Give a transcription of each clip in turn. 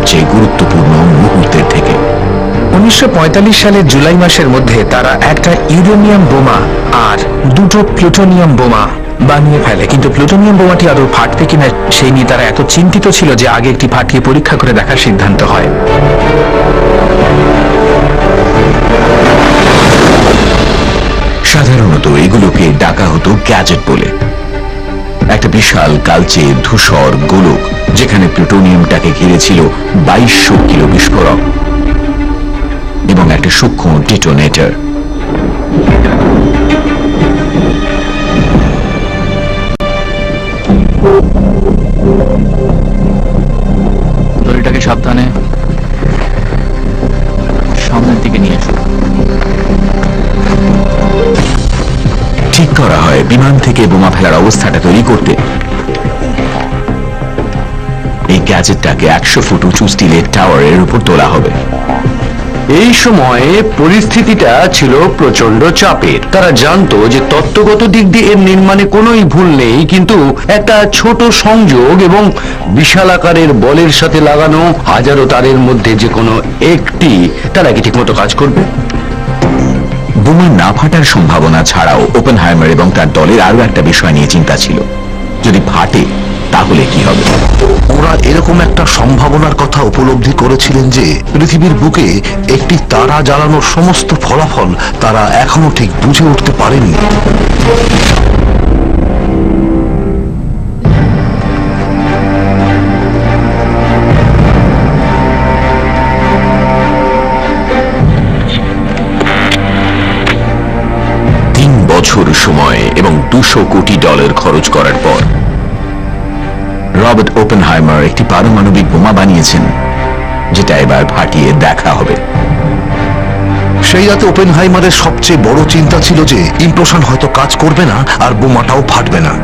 সবচেয়ে গুরুত্বপূর্ণ মুহূর্তের থেকে। উনিশশো সালের জুলাই মাসের মধ্যে তারা একটা ইউরেনিয়াম বোমা আর দুটো প্লুটোনিয়াম বোমা বানিয়ে ফেলে। কিন্তু প্লুটোনিয়াম বোমাটি আদৌ ফাটবে কিনা, সেই নিয়ে তারা এত চিন্তিত ছিল যে আগে একটি ফাটিয়ে পরীক্ষা করে দেখার সিদ্ধান্ত হয়। সাধারণত এগুলোকে ডাকা হতো গ্যাজেট বলে। একটা বিশাল কালচে ধূসর গোলক যেখানে প্লুটোনিয়ামটাকে ঘিরেছিল বাইশশো কিলো বিস্ফোরক এবং একটা সূক্ষ্ম ডিটোনেটর। দড়িটাকে সাবধানে সামনের দিকে নিয়ে এসো। ঠিক করা হয় বিমান থেকে বোমা ফেলার অবস্থাটা তৈরি করতে। এই গ্যাজেটটাকে একশো ফুট উঁচু স্টিলের টাওয়ারের উপর তোলা হবে। এই সময়ে পরিস্থিতিটা ছিল প্রচণ্ড চাপের। তারা জানতো যে তত্ত্বগত দিক দিয়ে এর নির্মাণে কোনোই ভুল নেই, কিন্তু একটা ছোট সংযোগ এবং বিশাল আকারের বলের সাথে লাগানো হাজারো তারের মধ্যে যে কোনো একটি, তারা কি ঠিকমতো কাজ করবে? বোমা না ফাটার সম্ভাবনা ছাড়াও ওপেনহাইমার এবং তার দলের আরও একটা বিষয় নিয়ে চিন্তা ছিল। যদি ফাটে, তাহলে ওরা এরকম একটা সম্ভাবনার কথা উপলব্ধি করেছিলেন যে পৃথিবীর বুকে একটি তারা জ্বালানোর সমস্ত ফলাফল তারা এখনও ঠিক বুঝে উঠতে পারেননি। বছর সময় এবং দুশো কোটি ডলার খরচ করার পর রবার্ট ওপেনহাইমার একটি পারমাণবিক বোমা বানিয়েছেন, যেটা এবার ফাটিয়ে দেখা হবে। সেই রাতে ওপেনহাইমারের সবচেয়ে বড় চিন্তা ছিল যে ইমপ্লোশন হয়তো কাজ করবে না আর বোমাটাও ফাটবে না।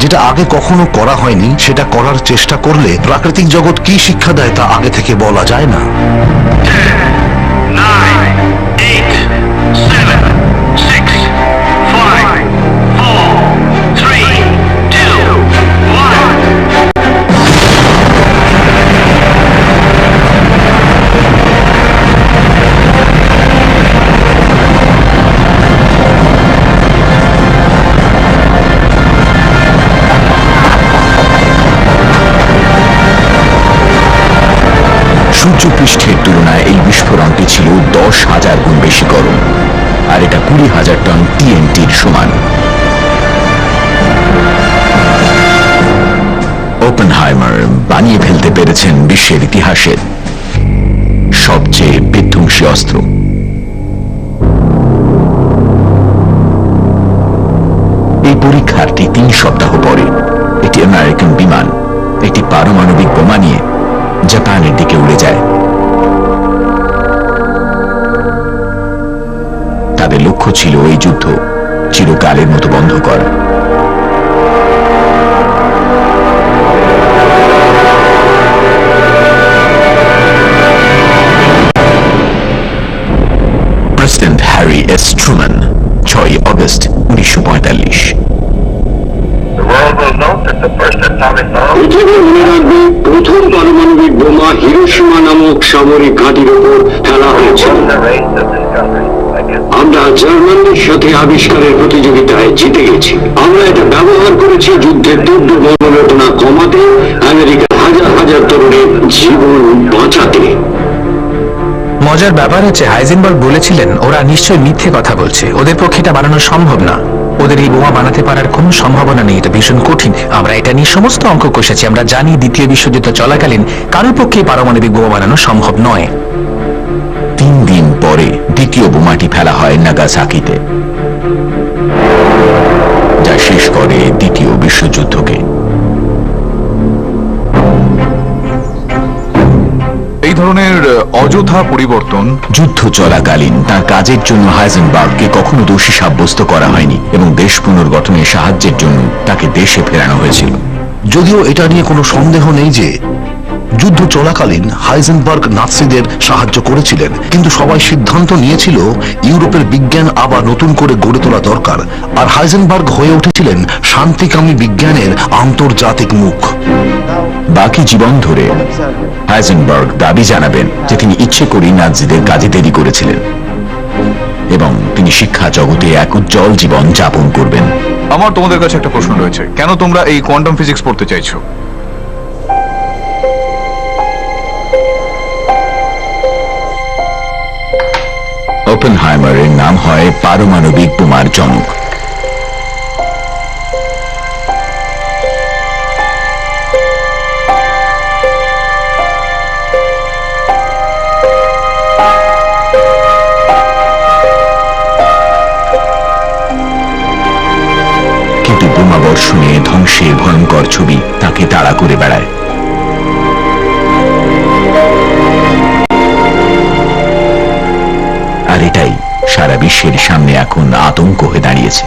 যেটা আগে কখনো করা হয়নি, সেটা করার চেষ্টা করলে প্রাকৃতিক জগৎ কি শিক্ষা দেয় তা আগে থেকে বলা যায় না। সূর্যপৃষ্ঠের তুলনায় এই বিস্ফোরণটি ছিল দশ হাজার গুণ বেশি গরম। আর এটা কুড়ি হাজার টন টিএনটির সমান। ওপেনহাইমার বানিয়ে ফেলতে পেরেছেন বিশ্বের ইতিহাসের সবচেয়ে বিধ্বংসী অস্ত্র। এই পরীক্ষার ঠিক তিন সপ্তাহ পরে এটি আমেরিকান বিমান, একটি পারমাণবিক বোমা নিয়ে জাপানের দিকে উড়ে যায়। তাদের লক্ষ্য ছিল এই যুদ্ধ চিরকালের মতো বন্ধ করা। প্রেসিডেন্ট হ্যারি এস ট্রুম্যান ছয় অগস্ট উনিশশো পৃথিবী রাখবে প্রথম পারমাণবিক বোমা হিরোসীমা নামক সামরিক ঘাঁটির ওপর ফেলা আমরা সাথে আবিষ্কারের প্রতিযোগিতায় জিতে গেছি। আমরা এটা ব্যবহার করেছি যুদ্ধের তীব্র কমাতে আমেরিকার হাজার হাজার তরুণের জীবন বাঁচাতে। মজার ব্যাপার হচ্ছে, হাইজেনবার্গ বলেছিলেন, ওরা নিশ্চয়ই মিথ্যে কথা বলছে। ওদের পক্ষে এটা বানানো সম্ভব না। ওদের এই বোমা বানাতে পারার কোনো সম্ভাবনা নেই, এটা ভীষণ কঠিন। আমরা এটা নিয়ে সমস্ত অঙ্ক কষেছি, আমরা জানি দ্বিতীয় বিশ্বযুদ্ধ চলাকালীন কারোর পক্ষে পারমাণবিক বোমা বানানো সম্ভব নয়। তিন দিন পরে দ্বিতীয় বোমাটি ফেলা হয় নাগাসাকিতে, যা শেষ করে দ্বিতীয় বিশ্বযুদ্ধকে। এই ধরনের অযথা পরিবর্তন যুদ্ধ চলাকালীন তার কাজের জন্য হাইজেনবার্গকে কখনো দোষী সাব্যস্ত করা হয়নি এবং দেশ পুনর্গঠনে সাহায্যের জন্য তাকে দেশে ফেরানো হয়েছিল। যদিও এটা নিয়ে কোনো সন্দেহ নেই যে যুদ্ধ চলাকালীন হাইজেনবার্গ নাৎসিদের সাহায্য করেছিলেন। কিন্তু সবাই সিদ্ধান্ত নিয়েছিল, ইউরোপের বিজ্ঞান আবার নতুন করে গড়ে তোলা দরকার। আর হাইজেনবার্গ হয়ে উঠেছিলেন শান্তিকামী বিজ্ঞানের আন্তর্জাতিক মুখ। বাকি জীবন ধরে হাইজেনবার্গ দাবি জানাবেন যে তিনি ইচ্ছে করেই নাজিদের কাজে দেরি করেছিলেন এবং তিনি শিক্ষা জগতে এক উজ্জ্বল জীবন যাপন করবেন। আমার তোমাদের কাছে একটা প্রশ্ন রয়েছে। কেন তোমরা এই কোয়ান্টাম ফিজিক্স পড়তে চাইছো? ওপেনহাইমারের নাম হয় পারমাণবিক বোমার জনক। কিন্তু বোমা বর্ষণে ধ্বংসের ভয়ঙ্কর ছবি তাকে তাড়া করে বেড়ায়। আর এটাই সারা বিশ্বের সামনে এখন আতঙ্ক হয়ে দাঁড়িয়েছে।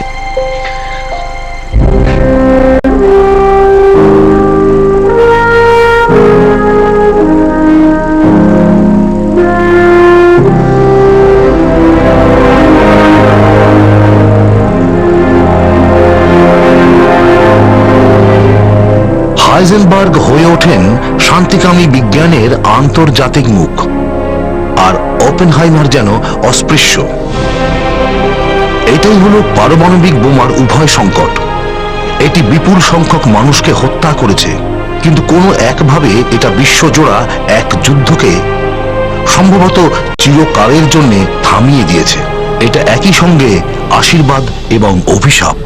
হাইজেনবার্গ হয়ে ওঠেন শান্তিকামী বিজ্ঞানের আন্তর্জাতিক মুখ। আর ওপেনহাইমার যেন অস্পৃশ্য। এটাই হলো পারমাণবিক বোমার উভয় সংকট। এটি বিপুল সংখ্যক মানুষকে হত্যা করেছে, কিন্তু কোনো একভাবে এটা বিশ্বজোড়া এক যুদ্ধকে সম্ভবত চিরকালের জন্য থামিয়ে দিয়েছে। এটা একই সঙ্গে আশীর্বাদ এবং অভিশাপ।